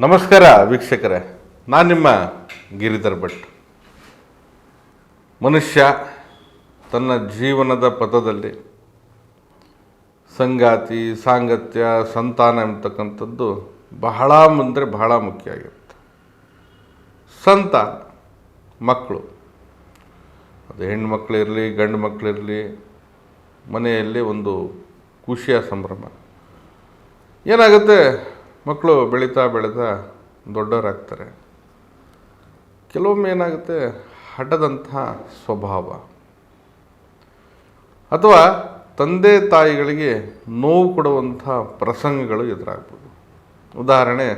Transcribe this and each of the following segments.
ನಮಸ್ಕಾರ ವೀಕ್ಷಕರೇ, ನಾನು ನಿಮ್ಮ ಗಿರಿಧರ್ ಭಟ್. ಮನುಷ್ಯ ತನ್ನ ಜೀವನದ ಪಥದಲ್ಲಿ ಸಂಗಾತಿ, ಸಾಂಗತ್ಯ, ಸಂತಾನ ಎಂಬತಕ್ಕಂಥದ್ದು ಬಹಳ ಮುಂದೆ ಬಹಳ ಮುಖ್ಯ ಆಗಿರುತ್ತೆ. ಸಂತಾನ, ಮಕ್ಕಳು. ಅದು ಹೆಣ್ಣು ಮಕ್ಕಳಿರಲಿ ಗಂಡು ಮಕ್ಕಳಿರಲಿ ಮನೆಯಲ್ಲಿ ಒಂದು ಖುಷಿಯ ಸಂಭ್ರಮ. ಏನಾಗುತ್ತೆ? ಮಕ್ಕಳು ಬೆಳೀತಾ ಬೆಳೀತಾ ದೊಡ್ಡವರಾಗ್ತಾರೆ. ಕೆಲವೊಮ್ಮೆ ಏನಾಗುತ್ತೆ? ಹಠದಂತಹ ಸ್ವಭಾವ. ಅಥವಾ ತಂದೆ ತಾಯಿಗಳಿಗೆ ನೋವು ಕೊಡುವಂಥ ಪ್ರಸಂಗಗಳು ಎದುರಾಗ್ಬೋದು. ಉದಾಹರಣೆ,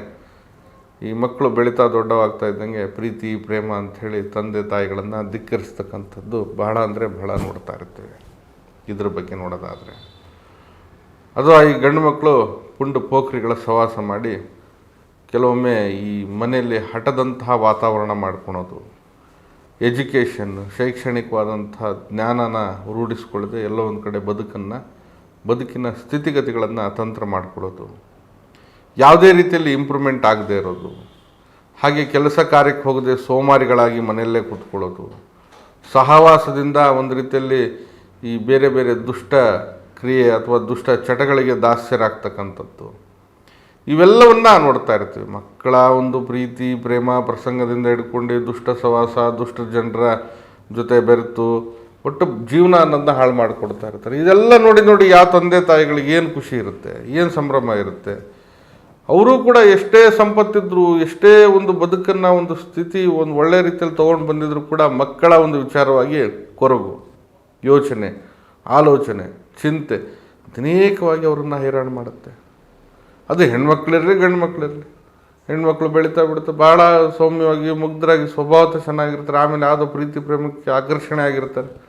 ಈ ಮಕ್ಕಳು ಬೆಳೀತಾ ದೊಡ್ಡವಾಗ್ತಾ ಇದ್ದಂಗೆ ಪ್ರೀತಿ, ಪ್ರೇಮ ಅಂಥೇಳಿ ತಂದೆ ತಾಯಿಗಳನ್ನು ಧಿಕ್ಕರಿಸ್ತಕ್ಕಂಥದ್ದು ಬಹಳ ಅಂದರೆ ಬಹಳ ನೋಡ್ತಾ ಇರ್ತೇವೆ. ಇದ್ರ ಬಗ್ಗೆ ನೋಡೋದಾದರೆ. ಅಥವಾ ಈ ಗಂಡು ಮಕ್ಕಳು ಪುಂಡು ಪೋಖ್ರಿಗಳ ಸವಾಸ ಮಾಡಿ ಕೆಲವೊಮ್ಮೆ ಈ ಮನೆಯಲ್ಲಿ ಹಠದಂತಹ ವಾತಾವರಣ ಮಾಡ್ಕೊಳೋದು. ಎಜುಕೇಷನ್ ಶೈಕ್ಷಣಿಕವಾದಂಥ ಜ್ಞಾನನ ರೂಢಿಸ್ಕೊಳ್ಳದೆ ಎಲ್ಲೋ ಒಂದು ಕಡೆ ಬದುಕನ್ನು, ಬದುಕಿನ ಸ್ಥಿತಿಗತಿಗಳನ್ನು ಅತಂತ್ರ ಮಾಡಿಕೊಳ್ಳೋದು ಯಾವುದೇ ರೀತಿಯಲ್ಲಿ ಇಂಪ್ರೂವ್ಮೆಂಟ್ ಆಗದೆ ಇರೋದು. ಹಾಗೆ ಕೆಲಸ ಕಾರ್ಯಕ್ಕೆ ಹೋಗದೆ ಸೋಮಾರಿಗಳಾಗಿ ಮನೆಯಲ್ಲೇ ಕೂತ್ಕೊಳ್ಳೋದು. ಸಹವಾಸದಿಂದ ಒಂದು ರೀತಿಯಲ್ಲಿ ಈ ಬೇರೆ ಬೇರೆ ದುಷ್ಟ ಕ್ರಿಯೆ ಅಥವಾ ದುಷ್ಟ ಚಟಗಳಿಗೆ ದಾಸ್ಯರಾಗ್ತಕ್ಕಂಥದ್ದು. ಇವೆಲ್ಲವನ್ನ ನೋಡ್ತಾ ಇರ್ತೀವಿ. ಮಕ್ಕಳ ಒಂದು ಪ್ರೀತಿ, ಪ್ರೇಮ ಪ್ರಸಂಗದಿಂದ ಹಿಡ್ಕೊಂಡು ದುಷ್ಟ ಸವಾಸ, ದುಷ್ಟ ಜನರ ಜೊತೆ ಬೆರೆತು ಒಟ್ಟು ಜೀವನ ಅನ್ನೋದನ್ನ ಹಾಳು ಮಾಡಿಕೊಡ್ತಾ ಇರ್ತಾರೆ. ಇದೆಲ್ಲ ನೋಡಿ ನೋಡಿ ಯಾವ ತಂದೆ ತಾಯಿಗಳಿಗೆ ಏನು ಖುಷಿ ಇರುತ್ತೆ, ಏನು ಸಂಭ್ರಮ ಇರುತ್ತೆ. ಅವರು ಕೂಡ ಎಷ್ಟೇ ಸಂಪತ್ತಿದ್ರು, ಎಷ್ಟೇ ಒಂದು ಬದುಕನ್ನು, ಒಂದು ಸ್ಥಿತಿ ಒಂದು ಒಳ್ಳೆ ರೀತಿಯಲ್ಲಿ ತೊಗೊಂಡು ಬಂದಿದ್ರು ಕೂಡ ಮಕ್ಕಳ ಒಂದು ವಿಚಾರವಾಗಿ ಕೊರಗು ಯೋಚನೆ, ಆಲೋಚನೆ. ಚಿಂತೆ. ಅನೇಕವಾಗಿ ಅವರನ್ನು ಹೈರಾಣ ಮಾಡುತ್ತೆ. ಅದು ಹೆಣ್ಮಕ್ಳಿರಲಿ ಗಂಡು ಮಕ್ಳಿರಲಿ ಹೆಣ್ಮಕ್ಳು ಬೆಳೀತಾ ಬಿಡುತ್ತೆ ಭಾಳ ಸೌಮ್ಯವಾಗಿ, ಮುಗ್ಧರಾಗಿ, ಸ್ವಭಾವತೆ ಚೆನ್ನಾಗಿರ್ತಾರೆ. ಆಮೇಲೆ ಯಾವುದೋ ಪ್ರೀತಿ, ಪ್ರೇಮಕ್ಕೆ ಆಕರ್ಷಣೆ ಆಗಿರ್ತಾರೆ.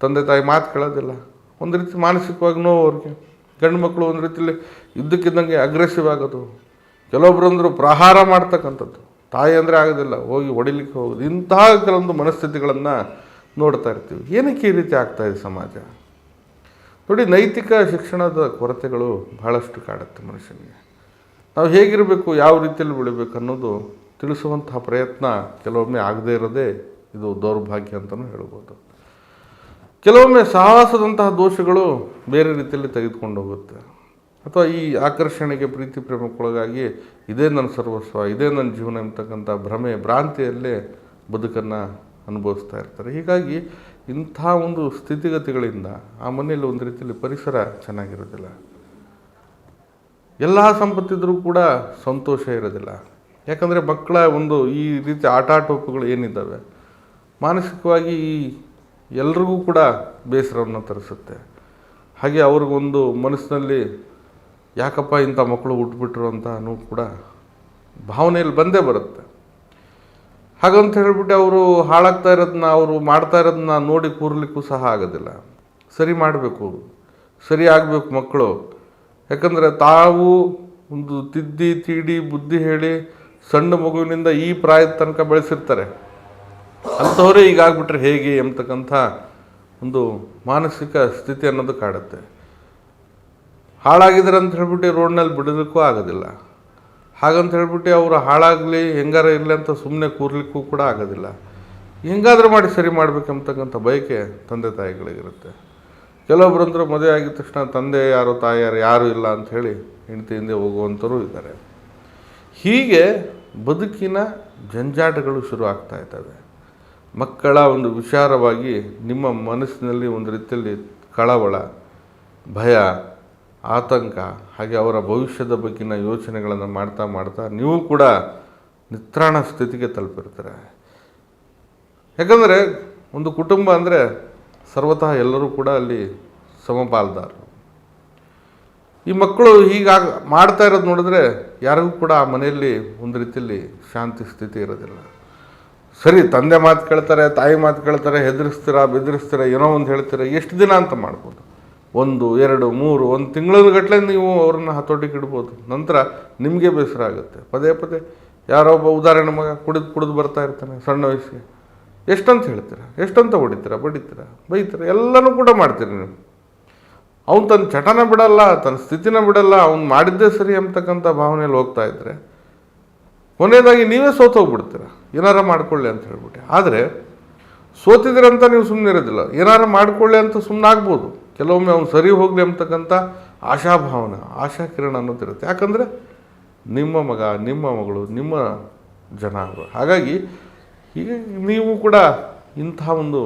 ತಂದೆ ತಾಯಿ ಮಾತು ಕೇಳೋದಿಲ್ಲ. ಒಂದು ರೀತಿ ಮಾನಸಿಕವಾಗಿ ನೋವು ಅವ್ರಿಗೆ. ಗಂಡು ಮಕ್ಕಳು ಒಂದು ರೀತಿಯಲ್ಲಿ ಇದ್ದಕ್ಕಿದ್ದಂಗೆ ಅಗ್ರೆಸಿವ್ ಆಗೋದು. ಕೆಲವೊಬ್ರು ಅಂದರು ಪ್ರಹಾರ ಮಾಡ್ತಕ್ಕಂಥದ್ದು. ತಾಯಿ ಅಂದರೆ ಆಗೋದಿಲ್ಲ. ಹೋಗಿ ಹೊಡಿಲಿಕ್ಕೆ ಹೋಗೋದು. ಇಂತಹ ಕೆಲವೊಂದು ಮನಸ್ಥಿತಿಗಳನ್ನು ನೋಡ್ತಾ ಇರ್ತೀವಿ. ಏನಕ್ಕೆ ಈ ರೀತಿ ಆಗ್ತಾ ಇದೆ ಸಮಾಜ? ನೋಡಿ, ನೈತಿಕ ಶಿಕ್ಷಣದ ಕೊರತೆಗಳು ಬಹಳಷ್ಟು ಕಾಡುತ್ತೆ ಮನುಷ್ಯನಿಗೆ. ನಾವು ಹೇಗಿರಬೇಕು, ಯಾವ ರೀತಿಯಲ್ಲಿ ಬೆಳಿಬೇಕು ಅನ್ನೋದು ತಿಳಿಸುವಂತಹ ಪ್ರಯತ್ನ ಕೆಲವೊಮ್ಮೆ ಆಗದೇ ಇರೋದೇ ಇದು ದೌರ್ಭಾಗ್ಯ ಅಂತಲೂ ಹೇಳ್ಬೋದು. ಕೆಲವೊಮ್ಮೆ ಸಾಹಸದಂತಹ ದೋಷಗಳು ಬೇರೆ ರೀತಿಯಲ್ಲಿ ತೆಗೆದುಕೊಂಡು ಹೋಗುತ್ತೆ. ಅಥವಾ ಈ ಆಕರ್ಷಣೆಗೆ ಪ್ರೀತಿ ಪ್ರೇಮಕ್ಕೊಳಗಾಗಿ ಇದೇ ನನ್ನ ಸರ್ವಸ್ವ, ಇದೇ ನನ್ನ ಜೀವನ ಎಂಬತಕ್ಕಂಥ ಭ್ರಮೆ, ಭ್ರಾಂತಿಯಲ್ಲೇ ಬದುಕನ್ನು ಅನುಭವಿಸ್ತಾ ಇರ್ತಾರೆ. ಹೀಗಾಗಿ ಇಂಥ ಒಂದು ಸ್ಥಿತಿಗತಿಗಳಿಂದ ಆ ಮನೆಯಲ್ಲಿ ಒಂದು ರೀತಿಯಲ್ಲಿ ಪರಿಸರ ಚೆನ್ನಾಗಿರೋದಿಲ್ಲ. ಎಲ್ಲ ಸಂಪತ್ತಿದ್ರೂ ಕೂಡ ಸಂತೋಷ ಇರೋದಿಲ್ಲ. ಯಾಕಂದರೆ ಮಕ್ಕಳ ಒಂದು ಈ ರೀತಿ ಆಟಾಟೋಪಗಳು ಏನಿದ್ದಾವೆ, ಮಾನಸಿಕವಾಗಿ ಈ ಎಲ್ರಿಗೂ ಕೂಡ ಬೇಸರವನ್ನು ತರಿಸುತ್ತೆ. ಹಾಗೆ ಅವ್ರಿಗೊಂದು ಮನಸ್ಸಿನಲ್ಲಿ, ಯಾಕಪ್ಪ ಇಂಥ ಮಕ್ಕಳು ಹುಟ್ಟುಬಿಟ್ರು ಅಂತ ಕೂಡ ಭಾವನೆಯಲ್ಲಿ ಬಂದೇ ಬರುತ್ತೆ. ಹಾಗಂತ ಹೇಳ್ಬಿಟ್ಟು ಅವರು ಹಾಳಾಗ್ತಾ ಇರೋದನ್ನ ಅವರು ಮಾಡ್ತಾ ಇರೋದನ್ನ ನೋಡಿ ಕೂರ್ಲಿಕ್ಕೂ ಸಹ ಆಗೋದಿಲ್ಲ. ಸರಿ ಮಾಡಬೇಕು ಸರಿ ಆಗಬೇಕು ಮಕ್ಕಳು. ಯಾಕಂದರೆ ತಾವು ಒಂದು ತಿದ್ದಿ, ತೀಡಿ, ಬುದ್ಧಿ ಹೇಳಿ ಸಣ್ಣ ಮಗುವಿನಿಂದ ಈ ಪ್ರಾಯದ ತನಕ ಬೆಳೆಸಿರ್ತಾರೆ. ಅಂಥವರೇ ಈಗಾಗ್ಬಿಟ್ರೆ ಹೇಗೆ ಎಂಬತಕ್ಕಂಥ ಒಂದು ಮಾನಸಿಕ ಸ್ಥಿತಿ ಅನ್ನೋದು ಕಾಡುತ್ತೆ. ಹಾಳಾಗಿದ್ದಾರೆ ಅಂತ ಹೇಳ್ಬಿಟ್ಟು ರೋಡ್ನಲ್ಲಿ ಬಿಡೋದಕ್ಕೂ ಆಗೋದಿಲ್ಲ. ಹಾಗಂತ ಹೇಳ್ಬಿಟ್ಟು ಅವರು ಹಾಳಾಗಲಿ, ಹೆಂಗಾರ ಇರಲಿ ಅಂತ ಸುಮ್ಮನೆ ಕೂರ್ಲಿಕ್ಕೂ ಕೂಡ ಆಗೋದಿಲ್ಲ. ಹೆಂಗಾದರೂ ಮಾಡಿ ಸರಿ ಮಾಡ್ಬೇಕಂತಕ್ಕಂಥ ಬಯಕೆ ತಂದೆ ತಾಯಿಗಳಿಗಿರುತ್ತೆ. ಕೆಲವೊಬ್ಬರು ಅಂದರು ಮದುವೆ ಆಗಿದ ತಕ್ಷಣ ತಂದೆ ಯಾರು ತಾಯಿ ಯಾರು ಯಾರೂ ಇಲ್ಲ ಅಂತ ಹೇಳಿ ಹೆಂಡತಿ ಹಿಂದೆ ಹೋಗುವಂಥವ್ರು ಇದ್ದಾರೆ. ಹೀಗೆ ಬದುಕಿನ ಜಂಜಾಟಗಳು ಶುರು ಆಗ್ತಾ ಇದ್ದಾವೆ. ಮಕ್ಕಳ ಒಂದು ವಿಚಾರವಾಗಿ ನಿಮ್ಮ ಮನಸ್ಸಿನಲ್ಲಿ ಒಂದು ರೀತಿಯಲ್ಲಿ ಕಳವಳ, ಭಯ ಆತಂಕ, ಹಾಗೆ ಅವರ ಭವಿಷ್ಯದ ಬಗ್ಗಿನ ಯೋಚನೆಗಳನ್ನು ಮಾಡ್ತಾ ಮಾಡ್ತಾ ನೀವು ಕೂಡ ನಿತ್ರಾಣ ಸ್ಥಿತಿಗೆ ತಲುಪಿರ್ತಾರೆ. ಯಾಕಂದರೆ ಒಂದು ಕುಟುಂಬ ಅಂದರೆ ಸರ್ವತಃ ಎಲ್ಲರೂ ಕೂಡ ಅಲ್ಲಿ ಸಮಪಾಲ್ದಾರರು. ಈ ಮಕ್ಕಳು ಹೀಗಾಗಿ ಮಾಡ್ತಾ ಇರೋದು ನೋಡಿದ್ರೆ ಯಾರಿಗೂ ಕೂಡ ಆ ಮನೆಯಲ್ಲಿ ಒಂದು ರೀತಿಯಲ್ಲಿ ಶಾಂತಿ ಸ್ಥಿತಿ ಇರೋದಿಲ್ಲ. ಸರಿ, ತಂದೆ ಮಾತು ಕೇಳ್ತಾರೆ, ತಾಯಿ ಮಾತು ಕೇಳ್ತಾರೆ, ಹೆದರಿಸ್ತೀರಾ, ಬೆದರಿಸ್ತೀರಾ, ಏನೋ ಒಂದು ಹೇಳ್ತೀರಾ, ಎಷ್ಟು ದಿನ ಅಂತ ಮಾಡ್ಬೋದು. ಒಂದು, ಎರಡು, ಮೂರು, ಒಂದು ತಿಂಗಳ ಗಟ್ಟಲೆ ನೀವು ಅವ್ರನ್ನ ಹತೋಟಿಗೆ ಇಡ್ಬೋದು. ನಂತರ ನಿಮಗೆ ಬೇಸರ ಆಗುತ್ತೆ. ಪದೇ ಪದೇ ಯಾರೋ ಒಬ್ಬ ಉದಾಹರಣೆ ಮಗ ಕುಡಿದು ಕುಡಿದು ಬರ್ತಾ ಇರ್ತಾನೆ ಸಣ್ಣ ವಯಸ್ಸಿಗೆ. ಎಷ್ಟಂತ ಹೇಳ್ತೀರಾ? ಎಷ್ಟಂತ ಹೊಡಿತೀರಾ? ಬಡಿತೀರಾ? ಬೈತೀರ? ಎಲ್ಲನೂ ಕೂಡ ಮಾಡ್ತೀರಿ ನೀವು? ಅವ್ನು ತನ್ನ ಚಟನ ಬಿಡಲ್ಲ, ತನ್ನ ಸ್ಥಿತಿನ ಬಿಡಲ್ಲ, ಅವ್ನು ಮಾಡಿದ್ದೇ ಸರಿ ಅಂತಕ್ಕಂಥ ಭಾವನೆಯಲ್ಲಿ ಹೋಗ್ತಾ ಇದ್ದರೆ ಕೊನೆಯದಾಗಿ ನೀವೇ ಸೋತೋಗ್ಬಿಡ್ತೀರ ಏನಾರ ಮಾಡ್ಕೊಳ್ಳಿ ಅಂತ ಹೇಳ್ಬಿಟ್ಟು. ಆದರೆ ಸೋತಿದ್ರಂತ ನೀವು ಸುಮ್ಮನೆ ಇರೋದಿಲ್ಲ ಏನಾರ ಮಾಡ್ಕೊಳ್ಳಿ ಅಂತ ಸುಮ್ಮನೆ ಆಗ್ಬೋದು ಕೆಲವೊಮ್ಮೆ ಅವ್ನು ಸರಿ ಹೋಗಲಿ ಅಂತಕ್ಕಂಥ ಆಶಾಭಾವನೆ ಆಶಾ ಕಿರಣ ಅನ್ನೋದಿರುತ್ತೆ ಯಾಕಂದರೆ ನಿಮ್ಮ ಮಗ, ನಿಮ್ಮ ಮಗಳು, ನಿಮ್ಮ ಜನ ಅವರು. ಹಾಗಾಗಿ ಹೀಗೆ ನೀವು ಕೂಡ ಇಂತಹ ಒಂದು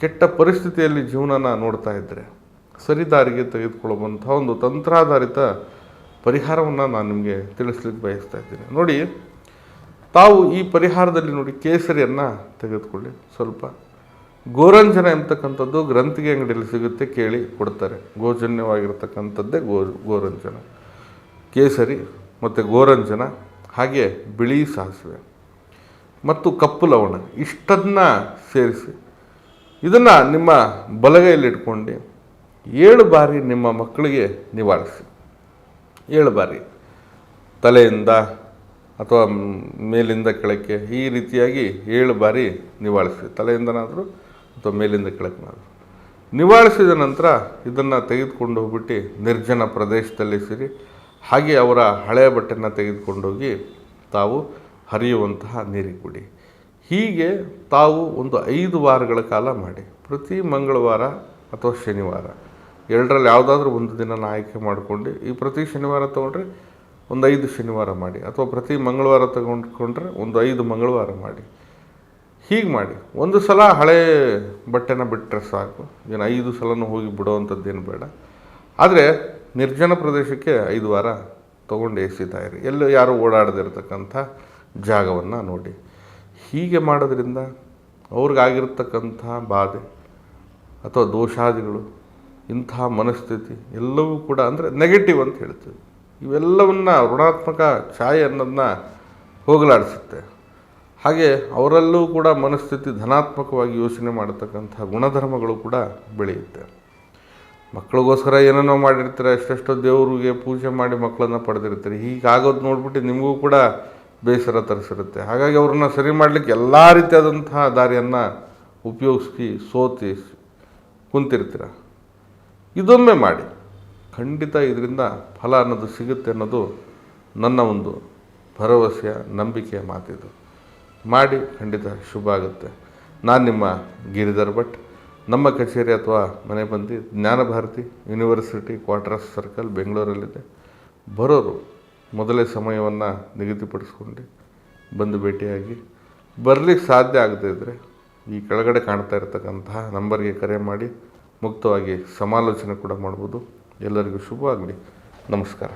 ಕೆಟ್ಟ ಪರಿಸ್ಥಿತಿಯಲ್ಲಿ ಜೀವನನ ನೋಡ್ತಾ ಇದ್ದರೆ ಸರಿದಾರಿಗೆ ತೆಗೆದುಕೊಳ್ಳುವಂಥ ಒಂದು ತಂತ್ರಾಧಾರಿತ ಪರಿಹಾರವನ್ನು ನಾನು ನಿಮಗೆ ತಿಳಿಸ್ಲಿಕ್ಕೆ ಬಯಸ್ತಾ ಇದ್ದೀನಿ. ನೋಡಿ, ತಾವು ಈ ಪರಿಹಾರದಲ್ಲಿ ನೋಡಿ ಕೇಸರಿಯನ್ನು ತೆಗೆದುಕೊಳ್ಳಿ. ಸ್ವಲ್ಪ ಗೋರಂಜನ ಎಂಬತಕ್ಕಂಥದ್ದು ಗ್ರಂಥಿಗೆ ಅಂಗಡಿಯಲ್ಲಿ ಸಿಗುತ್ತೆ ಕೇಳಿ ಕೊಡ್ತಾರೆ. ಗೋಜನ್ಯವಾಗಿರ್ತಕ್ಕಂಥದ್ದೇ ಗೋ, ಗೋರಂಜನ. ಕೇಸರಿ ಮತ್ತು ಗೋರಂಜನ, ಹಾಗೆ ಬಿಳಿ ಸಾಸಿವೆ ಮತ್ತು ಕಪ್ಪು ಲವಣ ಇಷ್ಟನ್ನು ಸೇರಿಸಿ. ಇದನ್ನು ನಿಮ್ಮ ಬಲಗೈಯಲ್ಲಿ ಇಟ್ಕೊಂಡು ಏಳು ಬಾರಿ ನಿಮ್ಮ ಮಕ್ಕಳಿಗೆ ನಿವಾರಿಸಿ ಏಳು ಬಾರಿ. ತಲೆಯಿಂದ ಅಥವಾ ಮೇಲಿಂದ ಕೆಳಕ್ಕೆ ಈ ರೀತಿಯಾಗಿ ಏಳು ಬಾರಿ ನಿವಾಳಿಸಿ. ತಲೆಯಿಂದನಾದರೂ ಅಥವಾ ಮೇಲಿಂದ ಕೆಳಕ್ಕನಾದರೂ ನಿವಾಳಿಸಿದ ನಂತರ ಇದನ್ನು ತೆಗೆದುಕೊಂಡು ಹೋಗ್ಬಿಟ್ಟು ನಿರ್ಜನ ಪ್ರದೇಶದಲ್ಲಿ ಸಿರಿ ಹಾಗೆ ಅವರ ಹಳೆಯ ಬಟ್ಟೆನ ತೆಗೆದುಕೊಂಡೋಗಿ ತಾವು ಹರಿಯುವಂತಹ ನೀರಿಗೆ ಕುಡಿ. ಹೀಗೆ ತಾವು ಒಂದು ಐದು ವಾರಗಳ ಕಾಲ ಮಾಡಿ. ಪ್ರತಿ ಮಂಗಳವಾರ ಅಥವಾ ಶನಿವಾರ, ಎರಡರಲ್ಲಿ ಯಾವುದಾದ್ರೂ ಒಂದು ದಿನ ಆಯ್ಕೆ ಮಾಡಿಕೊಂಡು ಈ ಪ್ರತಿ ಶನಿವಾರ ತೊಗೊಂಡ್ರೆ ಒಂದು ಐದು ಶನಿವಾರ ಮಾಡಿ, ಅಥವಾ ಪ್ರತಿ ಮಂಗಳವಾರ ತಗೊಂಡ್ಕೊಂಡ್ರೆ ಒಂದು ಐದು ಮಂಗಳವಾರ ಮಾಡಿ. ಹೀಗೆ ಮಾಡಿ. ಒಂದು ಸಲ ಹಳೆ ಬಟ್ಟೆನ ಬಿಟ್ಟರೆ ಸಾಕು. ಏನು ಐದು ಸಲನೂ ಹೋಗಿ ಬಿಡೋವಂಥದ್ದೇನು ಬೇಡ. ಆದರೆ ನಿರ್ಜನ ಪ್ರದೇಶಕ್ಕೆ ಐದು ವಾರ ತೊಗೊಂಡು ಎಸಿತಾ ಇರಿ ಎಲ್ಲೂ ಯಾರು ಓಡಾಡದಿರ್ತಕ್ಕಂಥ ಜಾಗವನ್ನು ನೋಡಿ. ಹೀಗೆ ಮಾಡೋದ್ರಿಂದ ಅವ್ರಿಗಾಗಿರ್ತಕ್ಕಂಥ ಬಾಧೆ ಅಥವಾ ದೋಷಾದಿಗಳು, ಇಂಥ ಮನಸ್ಥಿತಿ ಎಲ್ಲವೂ ಕೂಡ ಅಂದರೆ ನೆಗೆಟಿವ್ ಅಂತ ಹೇಳ್ತೀವಿ. ಇವೆಲ್ಲವನ್ನ ಋಣಾತ್ಮಕ ಛಾಯೆ ಅನ್ನೋದನ್ನ ಹೋಗಲಾಡಿಸುತ್ತೆ. ಹಾಗೆ ಅವರಲ್ಲೂ ಕೂಡ ಮನಸ್ಥಿತಿ ಧನಾತ್ಮಕವಾಗಿ ಯೋಚನೆ ಮಾಡತಕ್ಕಂಥ ಗುಣಧರ್ಮಗಳು ಕೂಡ ಬೆಳೆಯುತ್ತೆ. ಮಕ್ಕಳಿಗೋಸ್ಕರ ಏನೇನೋ ಮಾಡಿರ್ತೀರ, ಎಷ್ಟೆಷ್ಟೋ ದೇವರಿಗೆ ಪೂಜೆ ಮಾಡಿ ಮಕ್ಕಳನ್ನು ಪಡೆದಿರ್ತೀರಿ, ಹೀಗಾಗೋದು ನೋಡ್ಬಿಟ್ಟು ನಿಮಗೂ ಕೂಡ ಬೇಸರ ತರಿಸಿರುತ್ತೆ. ಹಾಗಾಗಿ ಅವ್ರನ್ನ ಸರಿ ಮಾಡಲಿಕ್ಕೆ ಎಲ್ಲ ರೀತಿಯಾದಂತಹ ದಾರಿಯನ್ನು ಉಪಯೋಗಿಸಿ ಸೋತಿ ಕುಂತಿರ್ತೀರ. ಇದೊಮ್ಮೆ ಮಾಡಿ. ಖಂಡಿತ ಇದರಿಂದ ಫಲ ಅನ್ನೋದು ಸಿಗುತ್ತೆ ಅನ್ನೋದು ನನ್ನ ಒಂದು ಭರವಸೆಯ ನಂಬಿಕೆಯ ಮಾತಿದು. ಮಾಡಿ ಖಂಡಿತ ಶುಭ ಆಗುತ್ತೆ. ನಾನು ನಿಮ್ಮ ಗಿರಿಧರ್ ಭಟ್. ನಮ್ಮ ಕಚೇರಿ ಅಥವಾ ಮನೆ ಬಂದು ಜ್ಞಾನಭಾರತಿ ಯೂನಿವರ್ಸಿಟಿ ಕ್ವಾರ್ಟರ್ಸ್ ಸರ್ಕಲ್ ಬೆಂಗಳೂರಲ್ಲಿದೆ. ಬರೋರು ಮೊದಲೇ ಸಮಯವನ್ನು ನಿಗದಿಪಡಿಸ್ಕೊಂಡು ಬಂದು ಭೇಟಿಯಾಗಿ. ಬರಲಿಕ್ಕೆ ಸಾಧ್ಯ ಆಗದೇ ಇದ್ದರೆ ಈ ಕೆಳಗಡೆ ಕಾಣ್ತಾ ಇರತಕ್ಕಂತಹ ನಂಬರ್ಗೆ ಕರೆ ಮಾಡಿ ಮುಕ್ತವಾಗಿ ಸಮಾಲೋಚನೆ ಕೂಡ ಮಾಡ್ಬೋದು. ಎಲ್ಲರಿಗೂ ಶುಭವಾಗಲಿ. ನಮಸ್ಕಾರ.